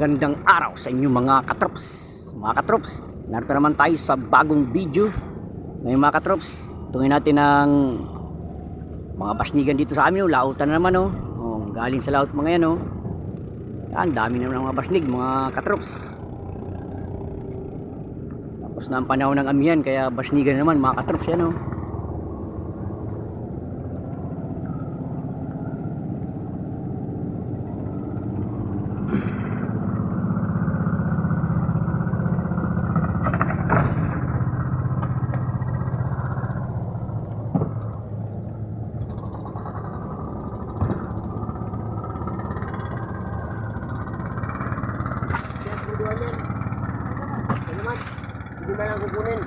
Gandang araw sa inyo mga katrops. Mga katrops, narito naman tayo sa bagong video. Ngayon mga katrops, tungin natin ang mga basnigan dito sa amin. Oh. Lautan na naman oh. oh galing sa laut mga yan oh. Yan, dami naman ng mga basnig mga katrops. Tapos na ang panahon ng amihan kaya basnigan na naman mga katrops yan oh. Lang kukunin?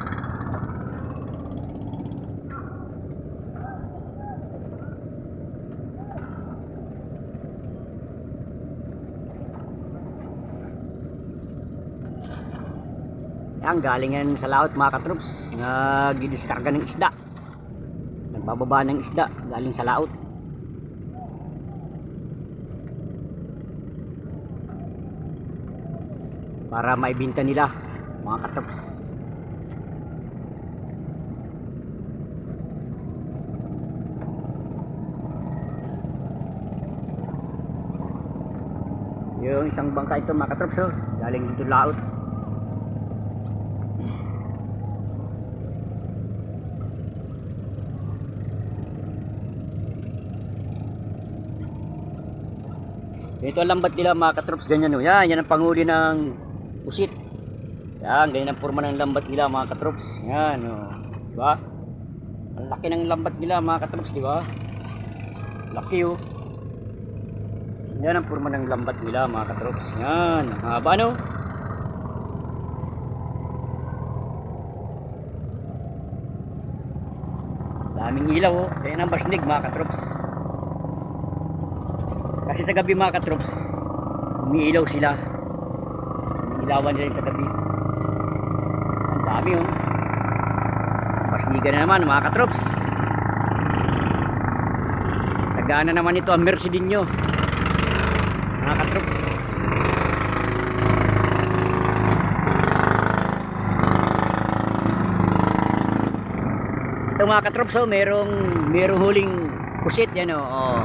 Yan, galing yan sa laot mga katrops. Nagdidiskarga ng isda. Nagbababa ng isda galing sa laot. Para maibinta nila mga katrops. Yung isang bangka ito mga katrops oh, galing dito laot. Ito ang lambat nila mga katrops ganyan o. Yan, yan ang panguli ng pusit. Yan, ganyan ang forma ng lambat nila mga katrops. Yan o. Diba? Ang laki ng lambat nila mga katrops, di ba? Laki o. Yan ang forma ng lambat nila mga katrops. Yan, haba no? Daming ilaw o. Ganyan ang basnig mga katrops. Kasi sa gabi mga katrops, umiilaw sila. Umiilawan nila sa gabi. Ang dami oh. Pasniga na naman mga katrops. Sagana naman ito ang mercy din nyo. Mga katrops. Ito mga katrops oh, merong, merong huling pusit yan oh. oh.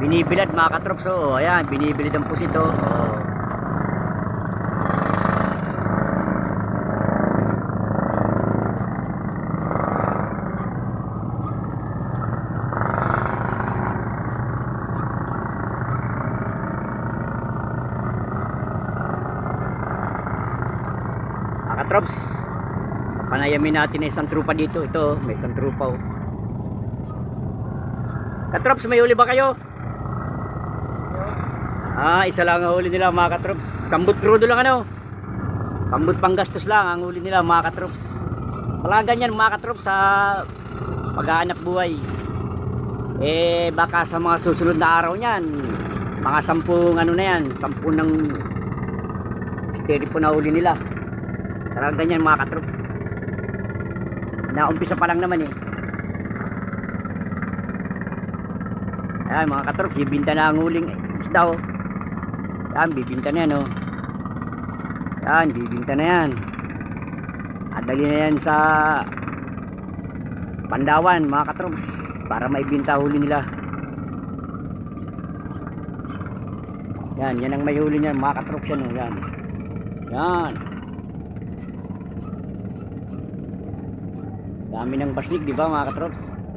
Binibilad mga katrops oh. Ayan, binibilad ang pusit oh. oh. Katrops, panayamin natin na isang trupa dito. Ito, may isang trupa oh. Katrops, may huli ba kayo? Ah, isa lang ang huli nila mga katrops. Kambut crudo lang ano. Kambut panggastos lang ang huli nila mga katrops. Wala ganyan mga katrops sa paghahanap buhay. Eh baka sa mga susunod na araw niyan, mga sampung ano na yan, sampung ng steady po na huli nila. Talagang ganyan mga katrops. Naumpisa pa lang naman eh. Ayan mga katrops, bibinta na ang huling isda oh. Yan, bibinta na yan oh. Yan, bibinta na yan. Adali na yan sa Pandawan mga katrops para maibinta huli nila. Yan, yan ang may huli niyan mga katrops yan oh. Yan. Yan. Dami ng basnig, di ba mga katrops?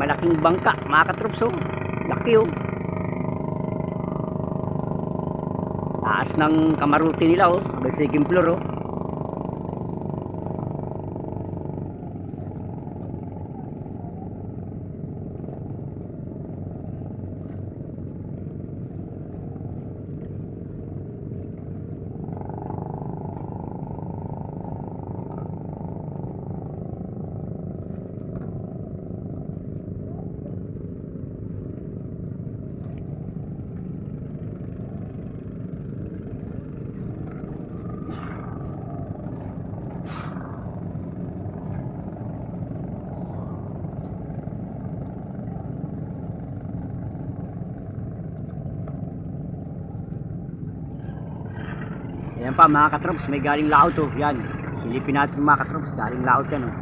Malaking bangka, mga katrops oh. Laki oh. Taas ng kamaruti nila oh, hanggang sa floor oh. Ayan pa mga katrops, may galing laot oh. Yan. Silipin natin mga katrops, galing laot yan oh.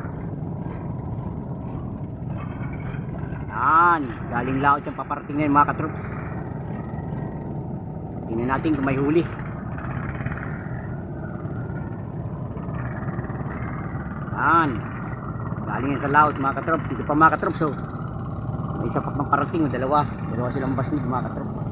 Yan, galing laot yan paparating ngayon mga katrops. Tingnan natin kung may huli. Yan. Galing yan sa laot mga katrops. Dito pa mga katrops oh. May isa pa pang parating oh, dalawa. Dalawa silang basnig mga katrops.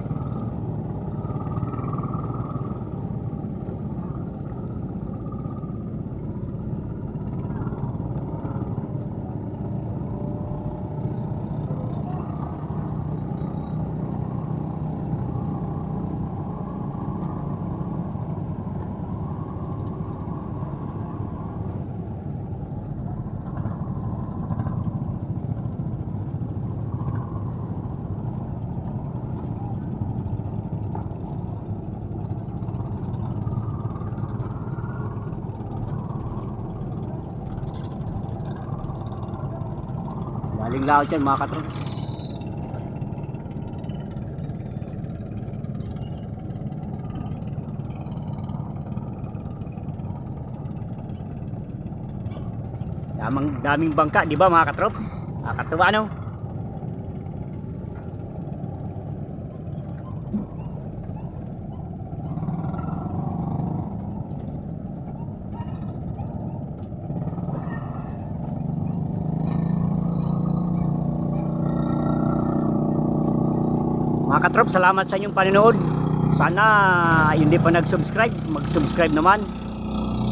Galing laot yan mga katrops. Damang, daming bangka, di ba mga katrops? Nakakatuwa no? Mga katrop, salamat sa inyong panonood. Sana hindi pa nag-subscribe, mag-subscribe naman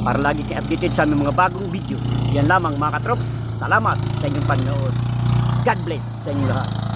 para lagi kayo updated sa aming mga bagong video. Yan lamang mga katrops. Salamat sa inyong panonood. God bless sa inyong lahat.